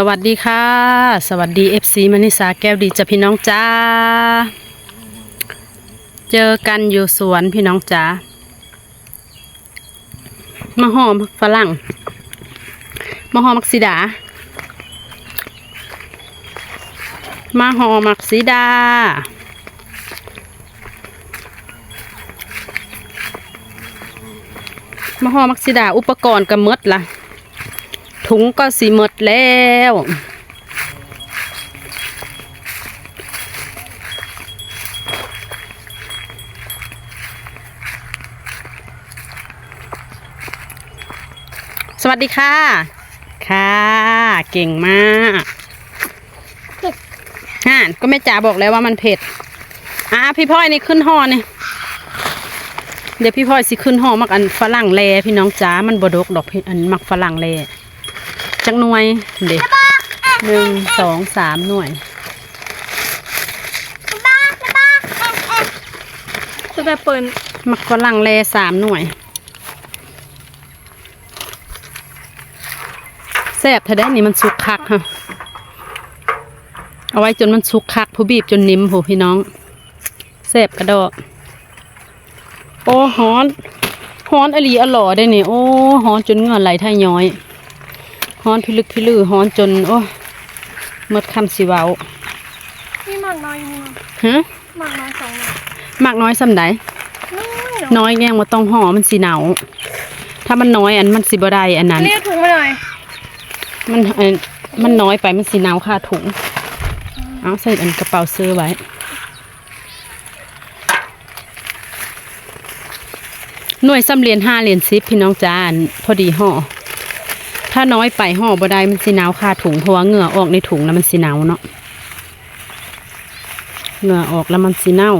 สวัสดีค่ะ สวัสดี FC มณิสาแก้วดีจ้ะพี่น้องจ้า เจอกันอยู่สวนพี่น้องจ้ามาหอมฝรั่งมาหอมักสีดา มาหอมักสีดา มาหอมักสีดาอุปกรณ์ก็หมดละ ถุงก็สีหมดแล้วสวัสดีค่ะ ค่ะ เก่งมากฮ่านก็แม่จ๋าบอกแล้วว่ามันเผ็ด อะพี่พ่อยนี่ขึ้นห่อนี่ เดี๋ยวพี่พ่อยสิขึ้นห่อมักอันฝรั่งแลพี่น้องจ๋า มันบดกดอกพี่อันมักฝรั่งแล จังหน่วย เด็กหนึ่งสองสามหน่วยจะแบบเปิดมักฝรั่งเลสามหน่วยแซ่บถ้าได้นี่มันสุกคักฮะเอาไว้จนมันสุกคักผู้บีบจนนิ่มผู้พี่น้องแซ่บกระดอกโอ้ฮ้อนฮ้อนอหลีอหล่อได้นี่โอ้ฮ้อนจนเหงื่อไหลท่าย้อย ฮ้อนพิลึกพิลือฮ้อนจนโอ้หมดคำสิเว้านี่หมากน้อยนี่ฮะหมากน้อยสองหมากมากน้อยสำใดน้อยน้อยแง่งมาต้องห่อมันสีหนาวถ้ามันน้อยอันมันสีบได้อันนั้นเรียกถุงมาหน่อย มันอันมันน้อยไปมันสีหนาวค่าถุง เอาใส่อันกระเป๋าซื้อไว้ หน่วยซ้ำเหรียญห้าเหรียญสิบพี่น้องจาอันพอดีห่อ ถ้าน้อยไปห่อบ่ได้มันสีหนาวค่าถุงเพราะว่าเหงื่อออกในถุงแล้วมันสีหนาวเนาะเหงื่อออกแล้วมันสีเน่า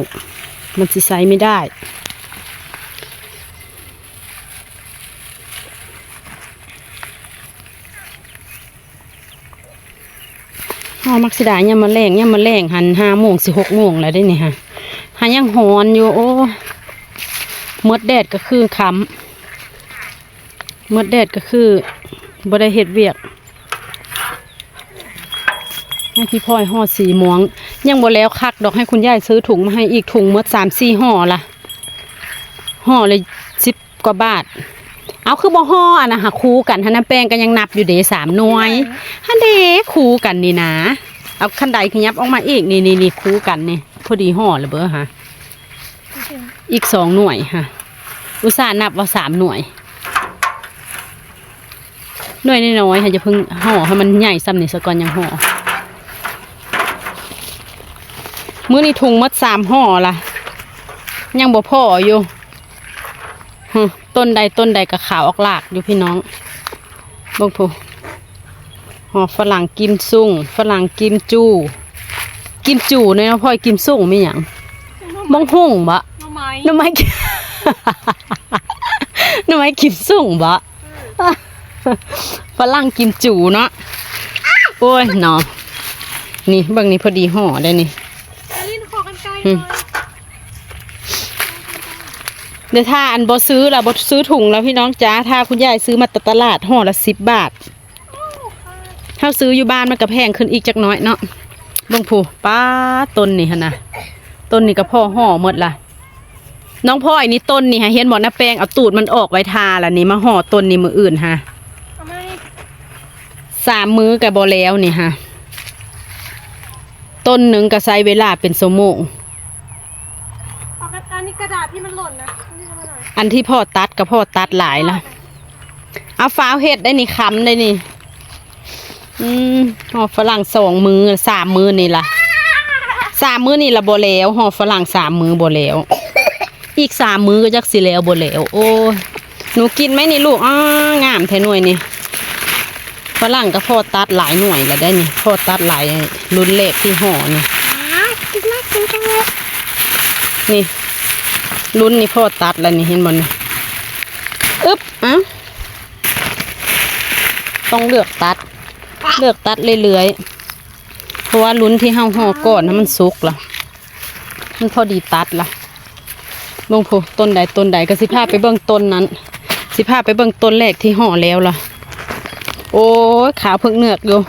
มันสีใสไม่ได้ห่อมักสิดาเนี่ยมมาแรงเนี่ยมมาแรงหันห้าโมงสิหกโมงแล้วได้เนี่ยฮะหายังหอนอยู่โอ้มดแดดก็คือคำมดแดดก็คือ บ่ได้เฮ็ดเวียกให้พี่พ่อยห่อสีม่วง ยังบ่แล้วคักดอกให้คุณยายซื้อถุงมาให้อีกถุงหมดสามสี่ห่อละห่อเลยสิบกว่าบาท เอาคือบ่ห่ออันนะหะคูกันฮันน้ำแป้งก็ยังนับอยู่เดสามหน่วยฮันเดคูกันนี่นะเอาขั้นใดขยับออกมาอีกนี่นี่นี่คูกันนี่พอดีห่อเลยเบอร์ฮะอีกสองหน่วยฮะอุตส่าห์นับว่าสามหน่วย น่วยน้อยๆฮะจะเพิ่งห่อให้มันใหญ่ซ้ำนี่สะก่อนยังห่อมื้อนี้ถุงหมัดสามห่อละยังบ่พออยู่ฮึต้นใดต้นใดกับขาวออกหลากอยู่พี่น้องเบิ่งพูหอฝรั่งกิมซุ่งฝรั่งกิมจู กิมจูเนี่ยนะพ่อยกิมซุ่งไม่หยังมองหุ่งบะน้องไม้หน้ำไม้กิหน้ำไม้กิมซุ่งบะ ฝรั่งกิมจูเนาะโอ้ยเนาะนี่เบางนี้พอดีห่อได้นี่อันนี้ขอกันไกลอืหน่มอยเดี๋ยวถ้าอันบอซื้อละบอซื้อถุงแล้วพี่น้องจ้าถ้าคุณยายซื้อมาตตลาดห่อละสิบบาทถ้าซื้ออยู่บ้านมันก็แพงขึ้นอีกจักหน้อยเนาะเบงผูป้าต้นนี่ฮะนะต้นนี่ก็พ่อห่อหมดละน้องพ่อยนี่ต้นนี่ฮะเห็นบอกนะแป้งเอาตูดมันออกไว้ทาละนี่มาห่อต้นนี่มืออื่นฮะเอาไหม สามมื้อกับบอแล้วนี่ฮะต้นหนึ่งก็ใช้เวลาเป็นสมงเอากระอันนี้กระดาษที่มันหล่นนะนี่เอามาหน่อยอันที่พ่อตัดกับพ่อตัดหลายละเอาฟ้าวเห็ดได้นี่คำได้นี่ อืมห่อฝรั่งสองมือสามมือนี่ละสามมือนี่ละบแล้วห่อฝรั่งสามมือบแล้ว อีกสามมือก็จักสิแล้วบแล้ว โอ้ยหนูกินไหมนี่ลูกอ้างามแท้หน่วยนี่ ฝรั่งก็พ่อตัดหลายหน่วยแล้วได้นี่พ่อตัดหลายรุ่นเล็กที่ห่อนี่อ้าวกินมากกินจังเลยนี่รุ่นนี่พ่อตัดแล้วนี่เห็นบอนี่อึ๊บอะต้องเลือกตัด เลือกตัดเรื่อยๆเพราะว่าลุ้นที่เฮาห่อก่อนนะมันสุกละมันพอดีตัดละเบิ่งผู้ต้นใดต้นใดก็สิพาไปเบิ่งต้นนั้น สิพาไปเบิ่งต้นแรกที่ห่อแล้วล่ะ โอ้ขาเพิ่งเหนือกอยู่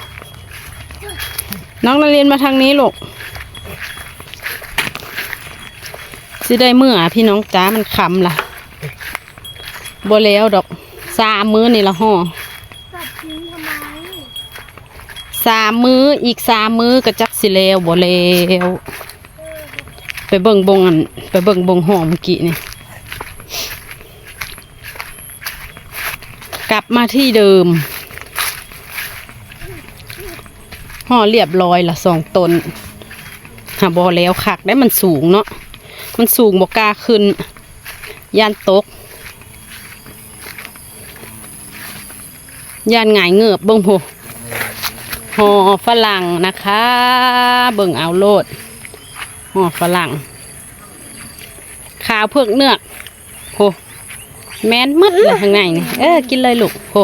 น้องนาเรียนมาทางนี้ลูกสิได้เมื่อพี่น้องจ้ามันคำล่ะบ่แล้วดอกสามมื้อนี่ละห่อสามมื้ออีกสามมื้อก็จักสิแล้วบ่แล้วไปเบิ่งบงอันไปเบิ่งบงหอมกี้นี่กลับมาที่เดิม ห่อเรียบร้อยละสองตนหาบ่แล้วคักได้มันสูงเนาะมันสูงบ่กล้าขึ้นย่านตกย่านหงายเงือบเบิ่งโหห่อฝรั่งนะคะ เบิ่งเอาโลดห่อฝรั่งขาวเพือกเนื้อโหแมนมืดเลยข้างในนี่เออกินเลยลูกโห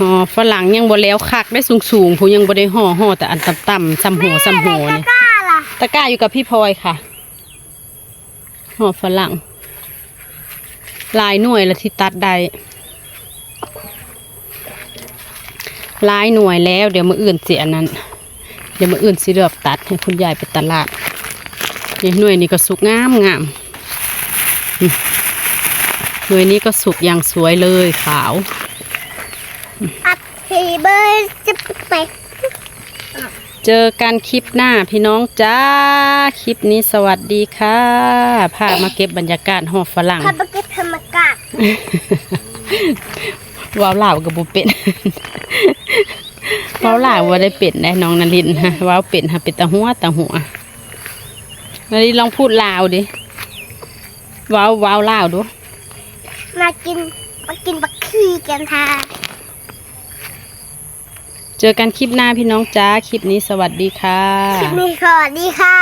หึห่อฝรั่งยังบ่แล้วคักได้สูงสูงๆผู้ยังบ่ได้ห่อห่อแต่อันต่ำๆซ้ำหัวซ้ำหัวนี่กล้าล่ะตะกร้าอยู่กับพี่พลอยค่ะห่อฝรั่งหลายหน่วยละที่ตัดได้หลายหน่วยแล้วเดี๋ยวมืออื่นเสียนั้น เดี๋ยวมืออื่นสิเลือกตัดให้คุณยายไปตลาดนี่หน่วยนี้ก็สุกงามงามอืมหน่วยนี้ก็สุกอย่างสวยเลยขาว อัดทีเบอร์จะไป เจอกันคลิปหน้าพี่น้องจ้า คลิปนี้สวัสดีค่ะพามาเก็บบรรยากาศหอบฝรั่งทำปาเกตธรรมกาศว้าวลาวกับบุเป็นว้าวลาวว่าได้เป็ดได้น้องนารินฮะว้าวเป็ดฮะเป็ดตะหัวตะหัวนารินลองพูดลาวดิว้าวว้าวลาวดู มากิน มากินบักขี้กันค่ะ เจอกันคลิปหน้าพี่น้องจ้า คลิปนี้สวัสดีค่ะ คลิปนี้สวัสดีค่ะ